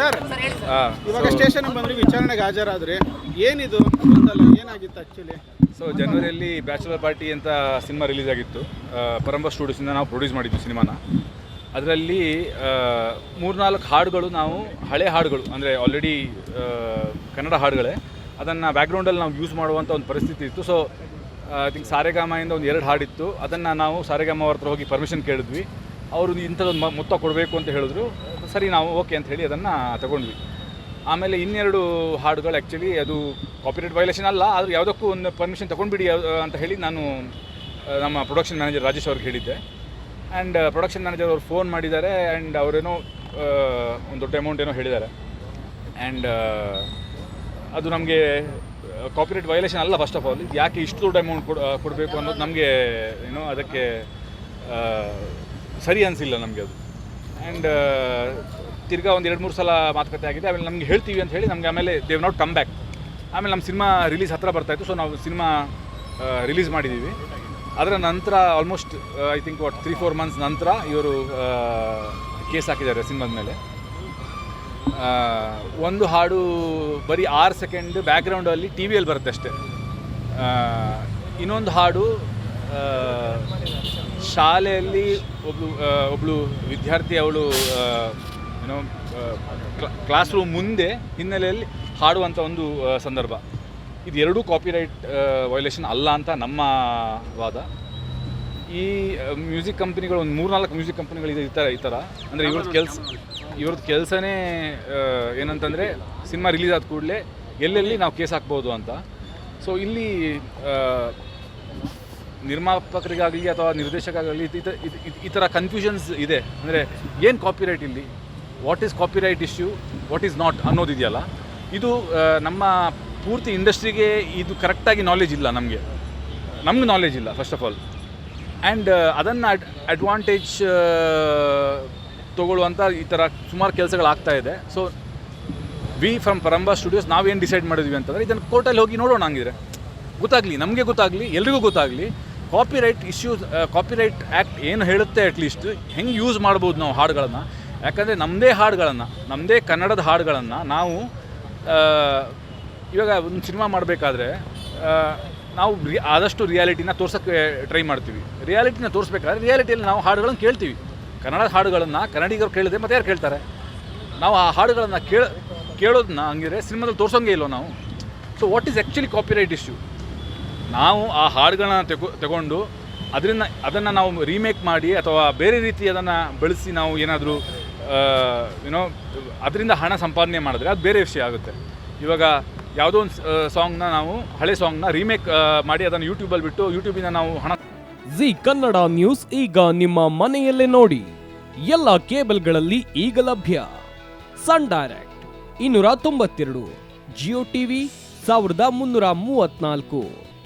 Sir ಇವಾಗ station ಬಂದ್ರಿ ವಿಚಾರಣೆಗೆ ಹಾಜರಾದ್ರಿ ಏನಿದು ಗೊತ್ತಲ್ಲ ಏನಾಗಿತ್ತು ಆಕ್ಚುಲಿ ಸೊ ಜನವರಿಯಲ್ಲಿ ಬ್ಯಾಚುಲರ್ ಪಾರ್ಟಿ ಅಂತ ಸಿನಿಮಾ ರಿಲೀಸ್ ಆಗಿತ್ತು. ಪರಂಬ ಸ್ಟುಡಿಯೋಸಿಂದ ನಾವು ಪ್ರೊಡ್ಯೂಸ್ ಮಾಡಿದ್ವಿ ಸಿನಿಮಾನ. ಅದರಲ್ಲಿ ಮೂರ್ನಾಲ್ಕು ಹಾಡುಗಳು ನಾವು ಹಳೆ ಹಾಡುಗಳು ಅಂದರೆ ಆಲ್ರೆಡಿ ಕನ್ನಡ ಹಾಡುಗಳೇ ಅದನ್ನು ಬ್ಯಾಕ್ಗ್ರೌಂಡಲ್ಲಿ ನಾವು ಯೂಸ್ ಮಾಡುವಂಥ ಒಂದು ಪರಿಸ್ಥಿತಿ ಇತ್ತು. ಸೊ ಐ ಥಿಂಕ್ ಸಾರೆಗಾಮಯಿಂದ ಒಂದು ಎರಡು ಹಾಡಿತ್ತು. ಅದನ್ನು ನಾವು ಸಾರೆಗಾಮ ಅವ್ರ ಹತ್ರ ಹೋಗಿ ಪರ್ಮಿಷನ್ ಕೇಳಿದ್ವಿ. ಅವರು ಇಂಥದ್ದೊಂದು ಮೊತ್ತ ಕೊಡಬೇಕು ಅಂತ ಹೇಳಿದ್ರು. ಸರಿ, ನಾವು ಓಕೆ ಅಂತ ಹೇಳಿ ಅದನ್ನು ತಗೊಂಡ್ವಿ. ಆಮೇಲೆ ಇನ್ನೆರಡು ಹಾಡುಗಳು ಆ್ಯಕ್ಚುಲಿ ಅದು ಕಾಪಿರೈಟ್ ವೈಲೇಷನ್ ಅಲ್ಲ, ಆದರೂ ಯಾವುದಕ್ಕೂ ಒಂದು ಪರ್ಮಿಷನ್ ತೊಗೊಂಡ್ಬಿಡಿ ಅಂತ ಹೇಳಿ ನಾನು ನಮ್ಮ ಪ್ರೊಡಕ್ಷನ್ ಮ್ಯಾನೇಜರ್ ರಾಜೇಶ್ ಅವ್ರಿಗೆ ಹೇಳಿದ್ದೆ. ಆ್ಯಂಡ್ ಪ್ರೊಡಕ್ಷನ್ ಮ್ಯಾನೇಜರ್ ಅವ್ರು ಫೋನ್ ಮಾಡಿದ್ದಾರೆ ಆ್ಯಂಡ್ ಅವರೇನೋ ಒಂದು ದೊಡ್ಡ ಅಮೌಂಟ್ ಏನೋ ಹೇಳಿದ್ದಾರೆ. ಆ್ಯಂಡ್ ಅದು ನಮಗೆ ಕಾಪಿರೈಟ್ ವೈಲೇಷನ್ ಅಲ್ಲ ಫಸ್ಟ್ ಆಫ್ ಆಲ್ ಯಾಕೆ ಇಷ್ಟು ದೊಡ್ಡ ಅಮೌಂಟ್ ಕೊಡ್ ಕೊಡಬೇಕು ಅನ್ನೋದು ನಮಗೆ, ಏನೋ ಅದಕ್ಕೆ ಸರಿ ಅನಿಸಿಲ್ಲ ನಮಗೆ ಅದು. ಆ್ಯಂಡ್ ತಿರ್ಗಾ ಒಂದು ಎರಡು ಮೂರು ಸಲ ಮಾತುಕತೆ ಆಗಿದೆ. ಆಮೇಲೆ ನಮಗೆ ಹೇಳ್ತೀವಿ ಅಂತ ಹೇಳಿ ನಮಗೆ ಆಮೇಲೆ ದೇವ್ ನಾಟ್ ಕಮ್ ಬ್ಯಾಕ್ ಆಮೇಲೆ ನಮ್ಮ ಸಿನಿಮಾ ರಿಲೀಸ್ ಹತ್ರ ಬರ್ತಾಯಿತ್ತು ಸೊ ನಾವು ಸಿನಿಮಾ ರಿಲೀಸ್ ಮಾಡಿದ್ದೀವಿ ಅದರ ನಂತರ almost I think what three four months ನಂತರ ಇವರು ಕೇಸ್ ಹಾಕಿದ್ದಾರೆ ಸಿನಿಮಾದ ಮೇಲೆ. ಒಂದು ಹಾಡು ಬರೀ ಆರು ಸೆಕೆಂಡ್ ಬ್ಯಾಕ್ಗ್ರೌಂಡಲ್ಲಿ ಟಿ ವಿಯಲ್ಲಿ ಬರುತ್ತೆ ಅಷ್ಟೇ. ಇನ್ನೊಂದು ಹಾಡು ಶಾಲೆಯಲ್ಲಿ ಒಬ್ಳು ಒಬ್ಬಳು ಒಬ್ಳು ವಿದ್ಯಾರ್ಥಿ ಅವಳು ಏನೋ ಕ್ಲಾಸ್ ರೂಮ್ ಮುಂದೆ ಹಿನ್ನೆಲೆಯಲ್ಲಿ ಹಾಡುವಂಥ ಒಂದು ಸಂದರ್ಭ. ಇದು ಎರಡೂ ಕಾಪಿರೈಟ್ ವಯೊಲೇಷನ್ ಅಲ್ಲ ಅಂತ ನಮ್ಮ ವಾದ. ಈ ಮ್ಯೂಸಿಕ್ ಕಂಪ್ನಿಗಳು ಒಂದು ಮೂರ್ನಾಲ್ಕು ಮ್ಯೂಸಿಕ್ ಕಂಪ್ನಿಗಳು ಇದೆ ಈ ಥರ ಈ ಥರ ಅಂದರೆ ಇವ್ರದ್ದು ಕೆಲಸ ಇವ್ರದ್ದು ಕೆಲಸನೇ ಏನಂತಂದರೆ ಸಿನಿಮಾ ರಿಲೀಸ್ ಆದ ಕೂಡಲೇ ಎಲ್ಲೆಲ್ಲಿ ನಾವು ಕೇಸ್ ಹಾಕ್ಬೋದು ಅಂತ. ಸೊ ಇಲ್ಲಿ ನಿರ್ಮಾಪಕರಿಗಾಗಲಿ ಅಥವಾ ನಿರ್ದೇಶಕರಾಗಲಿ ಈ ಥರ ಕನ್ಫ್ಯೂಷನ್ಸ್ ಇದೆ. ಅಂದರೆ ಏನು ಕಾಪಿರೈಟ್ ಇಲ್ಲಿ? What is copyright issue what is not ಅನ್ನೋದಿದೆಯಲ್ಲ? ಇದು ನಮ್ಮ ಪೂರ್ತಿ ಇಂಡಸ್ಟ್ರಿಗೆ ಇದು ಕರೆಕ್ಟಾಗಿ ನಾಲೆಜ್ ಇಲ್ಲ ನಮಗೆ. ನಮ್ಗೆ ನಾಲೆಜ್ ಇಲ್ಲ ಫಸ್ಟ್ ಆಫ್ ಆಲ್ ಆ್ಯಂಡ್ ಅದನ್ನು ಅಡ್ ಅಡ್ವಾಂಟೇಜ್ ತೊಗೊಳ್ಳುವಂಥ ಈ ಥರ ಸುಮಾರು ಕೆಲಸಗಳಾಗ್ತಾ ಇದೆ. So we from Paramvah studios ನಾವೇನು ಡಿಸೈಡ್ ಮಾಡಿದ್ವಿ ಅಂತಂದರೆ ಇದನ್ನು ಕೋರ್ಟಲ್ಲಿ ಹೋಗಿ ನೋಡೋಣ ಹಂಗಿದ್ರೆ. ಗೊತ್ತಾಗಲಿ, ನಮಗೆ ಗೊತ್ತಾಗಲಿ, ಎಲ್ರಿಗೂ ಗೊತ್ತಾಗಲಿ. ಕಾಪಿರೈಟ್ ಇಶ್ಯೂಸ್ ಕಾಪಿರೈಟ್ ಆ್ಯಕ್ಟ್ ಏನು ಹೇಳುತ್ತೆ ಅಟ್ಲೀಸ್ಟ್ ಹೆಂಗೆ ಯೂಸ್ ಮಾಡ್ಬೋದು ನಾವು ಹಾಡುಗಳನ್ನು? ಯಾಕಂದರೆ ನಮ್ಮದೇ ಹಾಡುಗಳನ್ನು ನಮ್ಮದೇ ಕನ್ನಡದ ಹಾಡುಗಳನ್ನು ನಾವು ಇವಾಗ ಒಂದು ಸಿನಿಮಾ ಮಾಡಬೇಕಾದ್ರೆ ನಾವು ರಿ, ಆದಷ್ಟು ರಿಯಾಲಿಟಿನ ತೋರ್ಸೋಕ್ಕೆ ಟ್ರೈ ಮಾಡ್ತೀವಿ. ರಿಯಾಲಿಟಿನ ತೋರಿಸ್ಬೇಕಾದ್ರೆ ರಿಯಾಲಿಟಿಯಲ್ಲಿ ನಾವು ಹಾಡುಗಳನ್ನು ಕೇಳ್ತೀವಿ. ಕನ್ನಡ ಹಾಡುಗಳನ್ನು ಕನ್ನಡಿಗರು ಕೇಳಿದ್ರೆ ಮತ್ತೆ ಯಾರು ಕೇಳ್ತಾರೆ? ನಾವು ಆ ಹಾಡುಗಳನ್ನು ಕೇಳ ಕೇಳೋದನ್ನ ಹಂಗಿದ್ರೆ ಸಿನಿಮಾದಲ್ಲಿ ತೋರ್ಸೋಂಗೆ ಇಲ್ಲೋ ನಾವು? So what is actually copyright issue ನಾವು ಆ ಹಾಡುಗಳನ್ನ ತೆಗೊ, ತಗೊಂಡು ಅದರಿಂದ, ಅದನ್ನು ನಾವು ರೀಮೇಕ್ ಮಾಡಿ ಅಥವಾ ಬೇರೆ ರೀತಿ ಅದನ್ನು ಬಳಸಿ ನಾವು ಏನಾದರೂ ಏನೋ ಅದರಿಂದ ಹಣ ಸಂಪಾದನೆ ಮಾಡಿದ್ರೆ ಅದು ಬೇರೆ ವಿಷಯ ಆಗುತ್ತೆ. ಇವಾಗ ಯಾವುದೋ ಒಂದು ಸಾಂಗ್ನ ನಾವು, ಹಳೆ ಸಾಂಗ್ನ ರೀಮೇಕ್ ಮಾಡಿ ಅದನ್ನು ಯೂಟ್ಯೂಬಲ್ಲಿ ಬಿಟ್ಟು ಯೂಟ್ಯೂಬಿಂದ ನಾವು ಹಣ ಜಿ ಕನ್ನಡ ನ್ಯೂಸ್ ಈಗ ನಿಮ್ಮ ಮನೆಯಲ್ಲೇ ನೋಡಿ. ಎಲ್ಲ ಕೇಬಲ್ಗಳಲ್ಲಿ ಈಗ ಲಭ್ಯ. ಸನ್ ಡೈರೆಕ್ಟ್ ಇನ್ನೂರ ತೊಂಬತ್ತೆರಡು ಜಿಯೋ ಟಿವಿ ಸಾವಿರದ ಮುನ್ನೂರ ಮೂವತ್ನಾಲ್ಕು